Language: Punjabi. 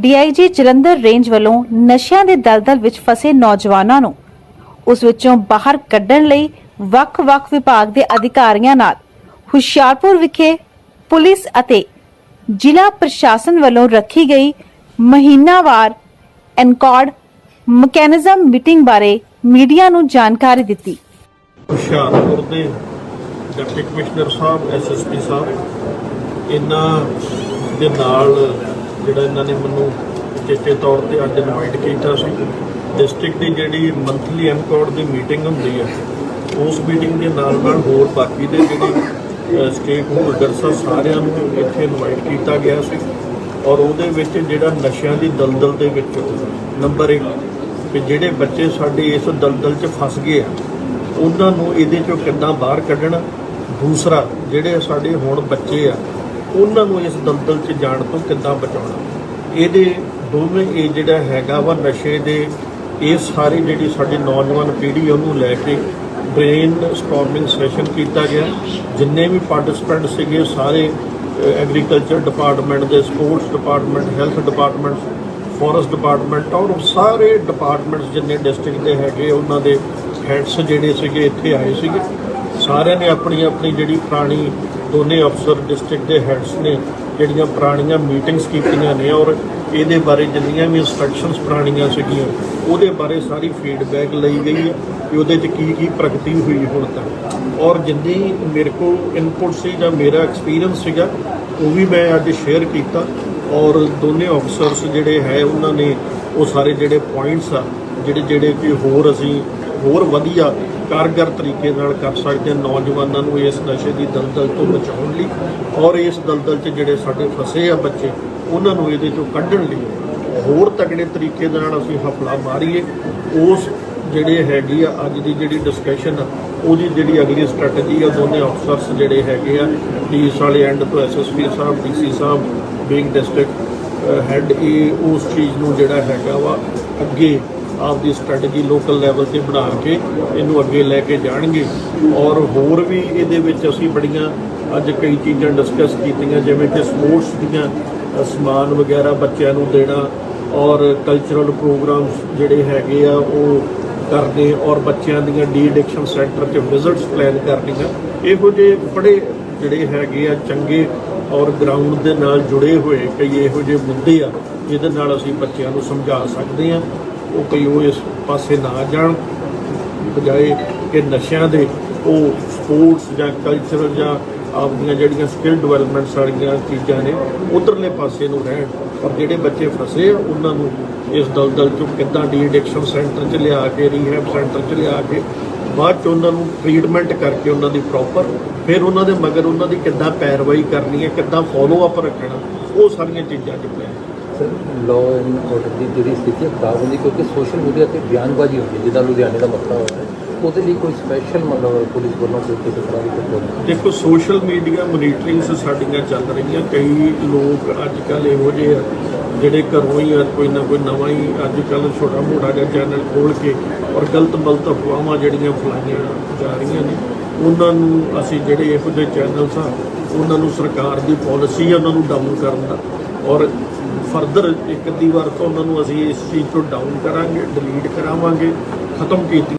ਡੀਆਈਜੀ ਜਲੰਧਰ ਰੇਂਜ ਵੱਲੋਂ ਨਸ਼ਿਆਂ ਦੇ ਦਲਦਲ ਵਿੱਚ ਫਸੇ ਨੌਜਵਾਨਾਂ ਨੂੰ ਉਸ ਵਿੱਚੋਂ ਬਾਹਰ ਕੱਢਣ ਲਈ ਵੱਖ-ਵੱਖ ਵਿਭਾਗ ਦੇ ਅਧਿਕਾਰੀਆਂ ਨਾਲ ਹੁਸ਼ਿਆਰਪੁਰ ਵਿਖੇ ਪੁਲਿਸ ਅਤੇ ਜ਼ਿਲ੍ਹਾ ਪ੍ਰਸ਼ਾਸਨ ਵੱਲੋਂ ਰੱਖੀ ਗਈ ਮਹੀਨਾਵਾਰ ਐਨਕੋਡ ਮਕੈਨਿਜ਼ਮ ਮੀਟਿੰਗ ਬਾਰੇ ਮੀਡੀਆ ਨੂੰ ਜਾਣਕਾਰੀ ਦਿੱਤੀ। ਹੁਸ਼ਿਆਰਪੁਰ ਦੇ ਡਿਪਟੀ ਕਮਿਸ਼ਨਰ ਸਾਹਿਬ ਐਸਐਸਪੀ ਸਾਹਿਬ, ਇਹਨਾਂ ਦੇ ਨਾਲ ਜਿਹੜਾ ਇਹਨਾਂ ਨੇ ਮੈਨੂੰ ਚੇਚੇ ਤੌਰ ਤੇ ਅੱਜ ਇਨਵਾਈਟ ਕੀਤਾ ਸੀ ਡਿਸਟ੍ਰਿਕਟ ਦੀ ਜਿਹੜੀ ਮੰਥਲੀ ਐਮਕੋਡ ਦੀ ਮੀਟਿੰਗ ਹੁੰਦੀ ਹੈ, ਉਸ ਮੀਟਿੰਗ ਦੇ ਨਾਲ ਨਾਲ ਹੋਰ ਬਾਕੀ ਦੇ ਜਿਹੜੇ ਸਟੇਕ ਹੋਲਡਰਸ ਆ ਸਾਰਿਆਂ ਨੂੰ ਇੱਥੇ ਇਨਵਾਈਟ ਕੀਤਾ ਗਿਆ ਸੀ ਔਰ ਉਹਦੇ ਵਿੱਚ ਜਿਹੜਾ ਨਸ਼ਿਆਂ ਦੀ ਦਲਦਲ ਦੇ ਵਿੱਚ ਨੰਬਰ 1 ਕਿ ਜਿਹੜੇ ਬੱਚੇ ਸਾਡੇ ਇਸ ਦਲਦਲ 'ਚ ਫਸ ਗਏ ਆ, ਉਹਨਾਂ ਨੂੰ ਇਹਦੇ ਚੋਂ ਕਿੱਦਾਂ ਬਾਹਰ ਕੱਢਣਾ? ਦੂਸਰਾ, ਜਿਹੜੇ ਸਾਡੇ ਹੁਣ ਬੱਚੇ ਆ ਉਹਨਾਂ ਨੂੰ ਇਸ ਦਲਦਲ 'ਚ ਜਾਣ ਤੋਂ ਕਿੱਦਾਂ ਬਚਾਉਣਾ? ਇਹਦੇ ਦੋਵੇਂ ਇਹ ਜਿਹੜਾ ਹੈਗਾ ਵਾ ਨਸ਼ੇ ਦੇ, ਇਹ ਸਾਰੀ ਜਿਹੜੀ ਸਾਡੀ ਨੌਜਵਾਨ ਪੀੜ੍ਹੀ ਉਹਨੂੰ ਲੈ ਕੇ ਬ੍ਰੇਨ ਸਟਾਰਮਿੰਗ ਸੈਸ਼ਨ ਕੀਤਾ ਗਿਆ। ਜਿੰਨੇ ਵੀ ਪਾਰਟਿਸਪੈਂਟ ਸੀਗੇ, ਸਾਰੇ ਐਗਰੀਕਲਚਰ ਡਿਪਾਰਟਮੈਂਟ ਦੇ sports department health department forest department ਔਰ ਸਾਰੇ ਡਿਪਾਰਟਮੈਂਟਸ ਜਿੰਨੇ ਡਿਸਟ੍ਰਿਕਟ ਦੇ ਹੈਗੇ ਉਹਨਾਂ ਦੇ ਹੈਡਸ ਜਿਹੜੇ ਸੀਗੇ, ਇੱਥੇ ਆਏ ਸੀਗੇ। ਸਾਰਿਆਂ ਨੇ ਆਪਣੀ ਆਪਣੀ ਜਿਹੜੀ ਪੁਰਾਣੀ ਦੋਨੇ ਅਫਸਰ ਡਿਸਟ੍ਰਿਕਟ ਦੇ ਹੈੱਡਸ ਨੇ ਜਿਹੜੀਆਂ ਪੁਰਾਣੀਆਂ ਮੀਟਿੰਗਸ ਕੀਤੀਆਂ ਨੇ ਔਰ ਇਹਦੇ ਬਾਰੇ ਜਿੰਨੀਆਂ ਵੀ ਇਨਸਟਰਕਸ਼ਨਸ ਪੁਰਾਣੀਆਂ ਸੀਗੀਆਂ, ਉਹਦੇ ਬਾਰੇ ਸਾਰੀ ਫੀਡਬੈਕ ਲਈ ਗਈ ਹੈ ਕਿ ਉਹਦੇ 'ਚ ਕੀ ਕੀ ਪ੍ਰਗਤੀ ਹੋਈ ਹੁਣ ਤੱਕ। ਔਰ ਜਿੰਨੀ ਮੇਰੇ ਕੋਲ ਇਨਪੁਟ ਸੀ ਜਾਂ ਮੇਰਾ ਐਕਸਪੀਰੀਅੰਸ ਸੀਗਾ, ਉਹ ਵੀ ਮੈਂ ਅੱਜ ਸ਼ੇਅਰ ਕੀਤਾ ਔਰ ਦੋਨੇ ਅਫਸਰਸ ਜਿਹੜੇ ਹੈ, ਉਹਨਾਂ ਨੇ ਉਹ ਸਾਰੇ ਜਿਹੜੇ ਪੁਆਇੰਟਸ ਆ ਜਿਹੜੇ ਜਿਹੜੇ ਕਿ ਹੋਰ ਅਸੀਂ ਹੋਰ ਵਧੀਆ ਕਾਰਗਰ ਤਰੀਕੇ ਨਾਲ ਕਰ ਸਕਦੇ ਹਾਂ ਨੌਜਵਾਨਾਂ ਨੂੰ ਇਸ ਨਸ਼ੇ ਦੀ ਦਲਦਲ ਤੋਂ ਬਚਾਉਣ ਲਈ ਔਰ ਇਸ ਦਲਦਲ 'ਚ ਜਿਹੜੇ ਸਾਡੇ ਫਸੇ ਆ ਬੱਚੇ, ਉਹਨਾਂ ਨੂੰ ਇਹਦੇ ਚੋਂ ਕੱਢਣ ਲਈ ਹੋਰ ਤਕੜੇ ਤਰੀਕੇ ਨਾਲ ਅਸੀਂ ਹਫਲਾ ਮਾਰੀਏ। ਉਸ ਜਿਹੜੇ ਹੈਗੀ ਆ, ਅੱਜ ਦੀ ਜਿਹੜੀ ਡਿਸਕਸ਼ਨ ਆ, ਉਹਦੀ ਜਿਹੜੀ ਅਗਲੀ ਸਟ੍ਰੈਟਜੀ ਆ, ਦੋਨੇ ਅਫਸਰਸ ਜਿਹੜੇ ਹੈਗੇ ਆ ਪੁਲਿਸ ਵਾਲੇ ਐਂਡ ਤੋਂ ਐਸਐਸਪੀ ਸਾਹਿਬ ਡੀਸੀ ਸਾਹਿਬ ਬੀਇੰਗ ਡਿਸਟ੍ਰਿਕਟ ਹੈਡ ਇਹ ਉਸ ਚੀਜ਼ ਨੂੰ ਜਿਹੜਾ ਹੈਗਾ ਵਾ, ਅੱਗੇ ਆਪਦੀ ਸਟ੍ਰੈਟਜੀ ਲੋਕਲ ਲੈਵਲ ਤੇ ਬਣਾ ਕੇ ਇਹਨੂੰ ਅੱਗੇ ਲੈ ਕੇ ਜਾਣਗੇ। ਔਰ ਹੋਰ ਵੀ ਇਹਦੇ ਵਿੱਚ ਅਸੀਂ ਬੜੀਆਂ ਅੱਜ ਕਈ ਚੀਜ਼ਾਂ ਡਿਸਕਸ ਕੀਤੀਆਂ, ਜਿਵੇਂ ਕਿ ਸਪੋਰਟਸ ਦੀਆਂ ਸਮਾਨ ਵਗੈਰਾ ਬੱਚਿਆਂ ਨੂੰ ਦੇਣਾ ਔਰ ਕਲਚਰਲ ਪ੍ਰੋਗਰਾਮਸ ਜਿਹੜੇ ਹੈਗੇ ਆ, ਉਹ ਕਰਨੇ ਔਰ ਬੱਚਿਆਂ ਦੀਆਂ ਡੀ ਐਡਿਕਸ਼ਨ ਸੈਂਟਰ 'ਚ ਵਿਜ਼ਿਟਸ ਪਲਾਨ ਕਰਨੀਆਂ। ਇਹੋ ਜਿਹੇ ਬੜੇ ਜਿਹੜੇ ਹੈਗੇ ਆ, ਚੰਗੇ ਔਰ ਗਰਾਊਂਡ ਦੇ ਨਾਲ ਜੁੜੇ ਹੋਏ ਕਈ ਇਹੋ ਜਿਹੇ ਮੁੱਦੇ ਆ, ਜਿਹਦੇ ਨਾਲ ਅਸੀਂ ਬੱਚਿਆਂ ਨੂੰ ਸਮਝਾ ਸਕਦੇ ਆ ਉਹ ਕਈ ਉਹ ਇਸ ਪਾਸੇ ਨਾ ਜਾਣ, ਬਜਾਏ ਕਿ ਨਸ਼ਿਆਂ ਦੇ ਉਹ ਸਪੋਰਟਸ ਜਾਂ ਕਲਚਰਲ ਜਾਂ ਆਪਦੀਆਂ ਜਿਹੜੀਆਂ ਸਕਿੱਲ ਡਿਵੈਲਪਮੈਂਟ ਸਾਰੀਆਂ ਚੀਜ਼ਾਂ ਨੇ, ਉਧਰਲੇ ਪਾਸੇ ਨੂੰ ਰਹਿਣ। ਪਰ ਜਿਹੜੇ ਬੱਚੇ ਫਸੇ ਆ, ਉਹਨਾਂ ਨੂੰ ਇਸ ਦਲਦਲ ਚੋਂ ਕਿੱਦਾਂ ਡੀ ਐਡਿਕਸ਼ਨ ਸੈਂਟਰ 'ਚ ਲਿਆ ਕੇ ਰੀਹੈਬ ਸੈਂਟਰ 'ਚ ਲਿਆ ਕੇ, ਬਾਅਦ 'ਚ ਉਹਨਾਂ ਨੂੰ ਟ੍ਰੀਟਮੈਂਟ ਕਰਕੇ ਉਹਨਾਂ ਦੀ ਪ੍ਰੋਪਰ ਫਿਰ ਉਹਨਾਂ ਦੇ ਮਗਰ ਉਹਨਾਂ ਦੀ ਕਿੱਦਾਂ ਪੈਰਵਾਈ ਕਰਨੀ ਹੈ, ਕਿੱਦਾਂ ਫੋਲੋ ਅਪ ਰੱਖਣਾ, ਉਹ ਸਾਰੀਆਂ ਚੀਜ਼ਾਂ 'ਚ ਪਲਾਨ ਲਾਅ ਐਂਡ ਆਰਡਰ ਦੀ ਜਿਹੜੀ ਸਥਿਤੀ ਖਰਾਬ ਹੁੰਦੀ ਕਿਉਂਕਿ ਸੋਸ਼ਲ ਮੀਡੀਆ ਤੇ ਬਿਆਨਬਾਜ਼ੀ ਹੁੰਦੀ ਹੈ, ਜਿੱਦਾਂ ਲੁਧਿਆਣੇ ਦਾ ਮਸਲਾ ਹੋਇਆ ਹੈ, ਉਹਦੇ ਲਈ ਕੋਈ ਸਪੈਸ਼ਲ ਮਤਲਬ ਪੁਲਿਸ ਵੱਲੋਂ ਕੋਈ ਕਿਸੇ ਤਰ੍ਹਾਂ ਦੀ ਕੋਈ ਦੇਖੋ ਸੋਸ਼ਲ ਮੀਡੀਆ ਮੋਨੀਟਰਿੰਗਸ ਸਾਡੀਆਂ ਚੱਲ ਰਹੀਆਂ, ਕਈ ਲੋਕ ਅੱਜ ਕੱਲ ਇਹੋ ਜਿਹੇ ਆ, ਜਿਹੜੇ ਘਰੋਂ ਹੀ ਆ, ਕੋਈ ਨਾ ਕੋਈ ਨਵਾਂ ਹੀ ਅੱਜ ਕੱਲ ਛੋਟਾ ਮੋਟਾ ਜਿਹਾ ਚੈਨਲ ਖੋਲ ਕੇ ਔਰ ਗਲਤ ਮਲਤ ਅਫਵਾਹਾਂ ਜਿਹੜੀਆਂ ਫਲਾਈਆਂ ਜਾ ਰਹੀਆਂ ਨੇ, ਉਹਨਾਂ ਨੂੰ ਅਸੀਂ ਜਿਹੜੇ ਇਹੋ ਜਿਹੇ ਚੈਨਲਸ ਆ, ਉਹਨਾਂ ਨੂੰ ਸਰਕਾਰ ਦੀ ਪਾਲਿਸੀ ਉਹਨਾਂ ਨੂੰ ਡਾਊਨ ਕਰਨ ਦਾ। ਔਰ ਫਰਦਰ ਇੱਕ ਅੱਧੀ ਵਾਰ ਤੋਂ ਉਹਨਾਂ ਨੂੰ ਅਸੀਂ ਇਸ ਚੀਜ਼ ਤੋਂ ਡਾਊਨ ਕਰਾਂਗੇ ਡਿਲੀਟ ਕਰਾਵਾਂਗੇ, ਖਤਮ ਕੀਤੀ।